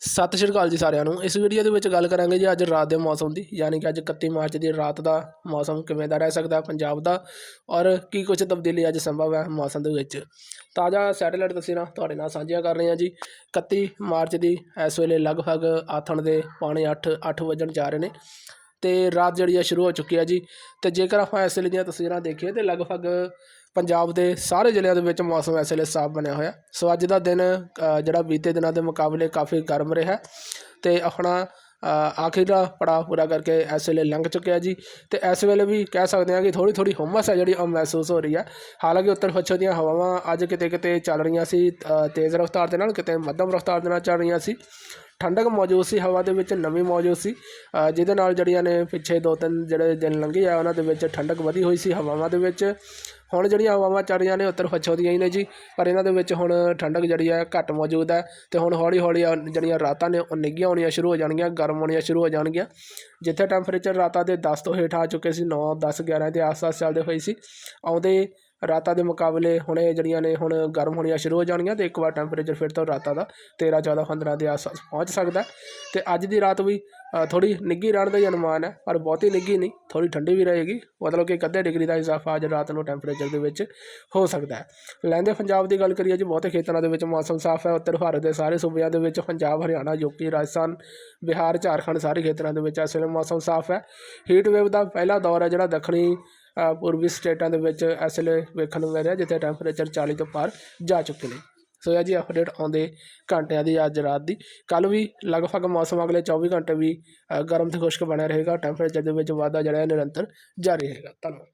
ਸਤਿ ਸ਼੍ਰੀ ਅਕਾਲ ਜੀ ਸਾਰਿਆਂ ਨੂੰ। ਇਸ ਵੀਡੀਓ ਦੇ ਵਿੱਚ ਗੱਲ ਕਰਾਂਗੇ ਜੀ ਅੱਜ ਰਾਤ ਦੇ ਮੌਸਮ ਦੀ, ਯਾਨੀ ਕਿ ਅੱਜ 31 ਮਾਰਚ ਦੀ ਰਾਤ ਦਾ ਮੌਸਮ ਕਿਵੇਂ ਦਾ ਰਹਿ ਸਕਦਾ ਪੰਜਾਬ ਦਾ ਔਰ ਕੀ ਕੁਝ ਤਬਦੀਲੀ ਅੱਜ ਸੰਭਵ ਹੈ ਮੌਸਮ ਦੇ ਵਿੱਚ। ਤਾਜ਼ਾ ਸੈਟੇਲਾਈਟ ਤਸਵੀਰਾਂ ਤੁਹਾਡੇ ਨਾਲ ਸਾਂਝੀਆਂ ਕਰ ਰਹੇ ਹਾਂ ਜੀ। 31 ਮਾਰਚ ਦੀ ਇਸ ਵੇਲੇ ਲਗਭਗ ਆਥਣ ਦੇ ਪੌਣੇ 8 8 ਵਜਣ ਜਾ ਰਹੇ ਨੇ ਤੇ ਰਾਤ ਜਿਹੜੀ ਆ ਸ਼ੁਰੂ ਹੋ ਚੁੱਕੀ ਹੈ ਜੀ। ਤੇ ਜੇਕਰ ਆਪਾਂ ਇਸ ਵੇਲੇ ਦੀਆਂ ਤਸਵੀਰਾਂ ਦੇਖੀਏ ਤੇ ਲਗਭਗ ਪੰਜਾਬ ਦੇ ਸਾਰੇ ਜ਼ਿਲ੍ਹਿਆਂ ਦੇ ਵਿੱਚ ਮੌਸਮ ਇਸ ਵੇਲੇ ਸਾਫ਼ ਬਣਿਆ ਹੋਇਆ। ਸੋ ਅੱਜ ਦਾ ਦਿਨ ਜਿਹੜਾ ਬੀਤੇ ਦਿਨਾਂ ਦੇ ਮੁਕਾਬਲੇ ਕਾਫੀ ਗਰਮ ਰਿਹਾ ਤੇ ਆਪਣਾ ਅ, ਆਖਿਰ ਪੜਾਅ ਪੂਰਾ ਕਰਕੇ ਇਸ ਵੇਲੇ ਲੰਘ ਚੁੱਕਿਆ ਜੀ। ਤੇ ਇਸ ਵੇਲੇ ਵੀ ਕਹਿ ਸਕਦੇ ਹਾਂ ਕਿ ਥੋੜੀ ਥੋੜੀ ਹੁਮਸ ਹੈ ਜਿਹੜੀ ਉਹ ਮਹਿਸੂਸ ਹੋ ਰਹੀ ਹੈ। ਹਾਲਾਂਕਿ ਉੱਤਰ ਪੱਛਮ ਦੀਆਂ ਹਵਾਵਾਂ ਅੱਜ ਕਿਤੇ ਕਿਤੇ ਚੱਲ ਰਹੀਆਂ ਸੀ ਤੇਜ਼ ਰਫ਼ਤਾਰ ਦੇ ਨਾਲ ਕਿਤੇ ਮੱਧਮ ਰਫ਼ਤਾਰ ਦੇ ਨਾਲ ਚੱਲ ਰਹੀਆਂ ਸੀ। ਠੰਡਕ ਮੌਜੂਦ ਸੀ, ਹਵਾ ਦੇ ਵਿੱਚ ਨਮੀ ਮੌਜੂਦ ਸੀ। ਜਿਹਦੇ ਨਾਲ ਜਿਹੜੀਆਂ ਨੇ ਪਿੱਛੇ ਦੋ ਤਿੰਨ ਜਿਹੜੇ ਦਿਨ ਲੰਘੇ ਆ, ਉਹਨਾਂ ਦੇ ਵਿੱਚ ਠੰਡਕ ਵਧੀ ਹੋਈ ਸੀ ਹਵਾਵਾਂ ਦੇ ਵਿੱਚ। ਹੁਣ ਜਿਹੜੀਆਂ ਹਵਾਵਾਂ ਚੱਲ ਰਹੀਆਂ ਨੇ, ਉੱਤਰ ਪੱਛਮ ਦੀਆਂ ਹੀ ਨੇ ਜੀ। ਪਰ ਇਹਨਾਂ ਦੇ ਵਿੱਚ ਹੁਣ ਠੰਡਕ ਜਿਹੜੀ ਹੈ ਘੱਟ ਮੌਜੂਦ ਹੈ ਤੇ ਹੁਣ ਹੌਲੀ ਹੌਲੀ ਜਿਹੜੀਆਂ ਰਾਤਾਂ ਨੇ, ਉਹ ਨਿੱਘੀਆਂ ਹੋਣੀਆਂ ਸ਼ੁਰੂ ਹੋ ਜਾਣਗੀਆਂ, ਗਰਮ ਹੋਣੀਆਂ ਸ਼ੁਰੂ ਹੋ ਜਾਣਗੀਆਂ। ਜਿੱਥੇ ਟੈਂਪਰੇਚਰ ਰਾਤਾਂ ਦੇ 10 ਤੋਂ ਹੇਠ ਆ ਚੁੱਕੇ ਸੀ 9 10 11 ਦੇ ਆਸ-ਪਾਸ ਚੱਲਦੇ ਹੋਏ ਸੀ। ਆਉਂਦੇ ਰਾਤਾਂ ਦੇ ਮੁਕਾਬਲੇ ਹੁਣੇ ਜਿਹੜੀਆਂ ਨੇ ਹੁਣ ਗਰਮ ਹੋਣੀਆਂ ਸ਼ੁਰੂ ਹੋ ਜਾਣਗੀਆਂ ਤੇ ਇੱਕ ਵਾਰ ਟੈਂਪਰੇਚਰ ਫਿਰ ਤੋਂ ਰਾਤਾਂ ਦਾ 13 14 15 ਦੇ ਆਸ-ਪਾਸ ਪਹੁੰਚ ਸਕਦਾ। ਹੈ। ਤੇ ਅੱਜ ਦੀ ਰਾਤ ਵੀ ਥੋੜੀ ਨਿੱਘੀ ਰਹਿਣ ਦਾ ਹੀ ਅਨੁਮਾਨ ਹੈ, ਪਰ ਬਹੁਤੀ ਨਿੱਘੀ ਨਹੀਂ ਥੋੜੀ ਠੰਡੀ ਵੀ ਰਹੇਗੀ। ਮਤਲਬ ਕਿ ਅੱਧੇ ਡਿਗਰੀ ਦਾ ਇਜ਼ਾਫਾ ਅੱਜ ਰਾਤ ਨੂੰ ਟੈਂਪਰੇਚਰ ਦੇ ਵਿੱਚ ਹੋ ਸਕਦਾ ਹੈ। ਲਹਿੰਦੇ ਪੰਜਾਬ ਦੀ ਗੱਲ ਕਰੀਏ ਜੀ ਬਹੁਤੇ ਖੇਤਰਾਂ ਦੇ ਵਿੱਚ ਮੌਸਮ ਸਾਫ਼ ਹੈ। ਉੱਤਰ ਭਾਰਤ ਦੇ ਸਾਰੇ ਸੂਬਿਆਂ ਦੇ ਵਿੱਚ ਪੰਜਾਬ, ਹਰਿਆਣਾ ਯੂਪੀ ਰਾਜਸਥਾਨ, ਬਿਹਾਰ, ਝਾਰਖੰਡ ਸਾਰੇ ਖੇਤਰਾਂ ਦੇ ਵਿੱਚ ਇਸ ਵੇਲੇ ਮੌਸਮ ਸਾਫ਼ ਹੈ। ਹੀਟ ਵੇਵ ਦਾ ਪਹਿਲਾ ਦੌਰ ਹੈ ਜਿਹੜਾ ਦੱਖਣੀ ਪੂਰਬੀ ਸਟੇਟਾਂ ਦੇ ਵਿੱਚ ਇਸ ਵੇਲੇ ਵੇਖਣ ਨੂੰ ਮਿਲ ਰਿਹਾ, ਜਿੱਥੇ ਟੈਂਪਰੇਚਰ 40 ਤੋਂ ਪਾਰ ਜਾ ਚੁੱਕੇ ਨੇ। ਸੋ ਇਹ ਜੀ ਅਪਡੇਟ ਆਉਂਦੇ ਘੰਟਿਆਂ ਦੀ ਅੱਜ ਰਾਤ ਦੀ। ਕੱਲ ਵੀ ਲਗਭਗ ਮੌਸਮ ਅਗਲੇ 24 ਘੰਟੇ ਵੀ ਗਰਮ ਤੇ ਖੁਸ਼ਕ ਬਣਿਆ ਰਹੇਗਾ। ਟੈਂਪਰੇਚਰ ਦੇ ਵਿੱਚ ਵਾਧਾ ਜਿਹੜਾ ਨਿਰੰਤਰ ਜਾਰੀ ਰਹੇਗਾ। ਧੰਨਵਾਦ।